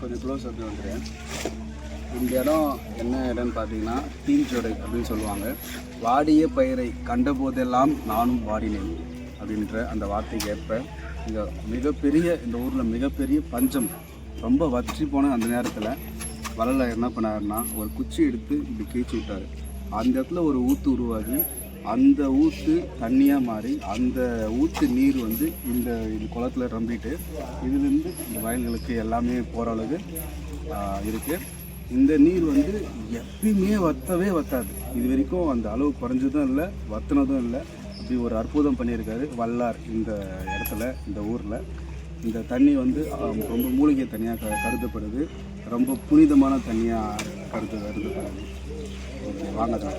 கொஞ்சம் க்ளோஸ் அப்படி வந்துடுறேன் இந்த இடம் என்ன இடம்னு பார்த்தீங்கன்னா தீஞ்சொடை அப்படின்னு சொல்லுவாங்க. வாடிய பயிரை கண்ட போதெல்லாம் நானும் வாடினேன் அப்படின்ற அந்த வார்த்தைக்கு ஏற்ப இங்கே மிகப்பெரிய இந்த ஊரில் மிகப்பெரிய பஞ்சம் ரொம்ப வற்றி போன அந்த நேரத்தில் வள்ளலார் என்ன பண்ணாருன்னா ஒரு குச்சி எடுத்து இப்படி கீழ்ச்சி விட்டார். அந்த இடத்துல ஒரு ஊத்து உருவாகி அந்த ஊற்று தண்ணியாக மாறி அந்த ஊத்து நீர் வந்து இந்த குளத்தில் குளத்துல ரம்பிட்டு இதுலேருந்து இந்த வயல்களுக்கு எல்லாமே போகிற அளவுக்கு இருக்குது இந்த நீர் வந்து எப்பயுமே வத்தவே வத்தாது. இது வரைக்கும் அந்த அளவு குறைஞ்சதும் இல்லை வத்தினதும் இல்லை. அப்படி ஒரு அற்புதம் பண்ணியிருக்காரு வல்லார் இந்த இடத்துல இந்த ஊரில். இந்த தண்ணி வந்து ரொம்ப மூலிகை தண்ணியாக க கருதப்படுது. ரொம்ப புனிதமான தண்ணியாக கருது கருதப்படுது. ஓகே வாங்க தான்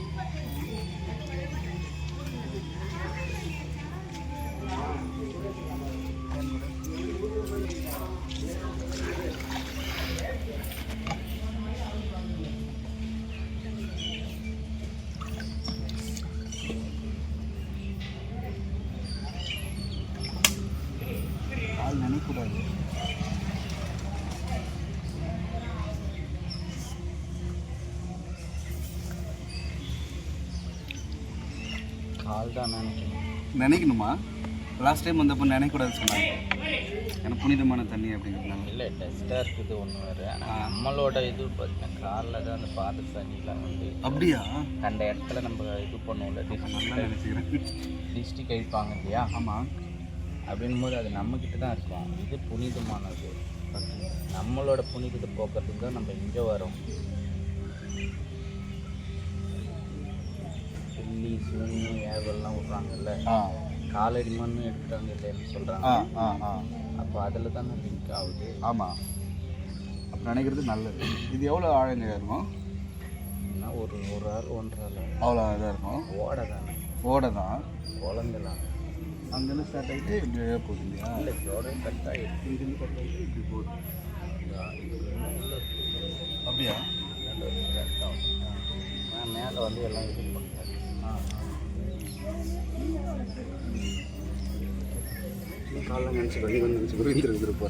நினைக்கூடாது கால் தான் நினைக்கணும். நினைக்கணுமா? லாஸ்ட் டைம் வந்தப்போ நினைக்கூடாது சொன்னாங்க. ஏன்னா புனிதமான தண்ணி அப்படிங்கிறதுனால. இல்லை டெஸ்ட்டாக இருக்குது ஒன்று வேறு. ஆனால் நம்மளோட இது பார்த்தீங்கன்னா காலில் தான் அந்த பாத தண்ணிலாம் வந்து அப்படியா? கண்ட இடத்துல நம்ம இது பண்ணுவோம்ல நல்லா நினச்சிக்கிறேன். டிஸ்டி கழிப்பாங்க இல்லையா? ஆமாம் அப்படின்னும் போது அது நம்மக்கிட்ட தான் இருக்கும். இது புனிதமானது. நம்மளோட புனிதத்தை போக்குறதுக்கு தான் நம்ம இங்கே வரோம். பில்லி சூனி ஏவல்லாம் விட்றாங்கல்ல? காலடி மண்ணு எடுக்கிறாங்க இல்லைன்னு சொல்கிறாங்க அப்போ அதில் தான் லிங்க் ஆகுது. ஆமாம் அப்போ நினைக்கிறது நல்லது. இது எவ்வளோ ஆழங்க இருக்கும்? என்ன ஒரு ஒரு ஆள் ஒன்றரை ஆள் அவ்வளோ இதாக இருக்கும். ஓட தானே. ஓடை தான். குழந்தைலாம். அங்கேருந்து ஸ்டார்ட் ஆகிட்டு இப்படி போகுது இல்லையா? இல்லை இதோட கட் ஆகிடுச்சு இங்கிருந்து கட் ஆகிட்டு இப்படி போகுது. அப்படியா? நான் மேலே வந்து எல்லாம் இது பண்ணுறேன் காலைல நினச்சிக்கிறேன் நீங்கள் வந்து நினச்சிக்கிறேன் இருந்துருப்பா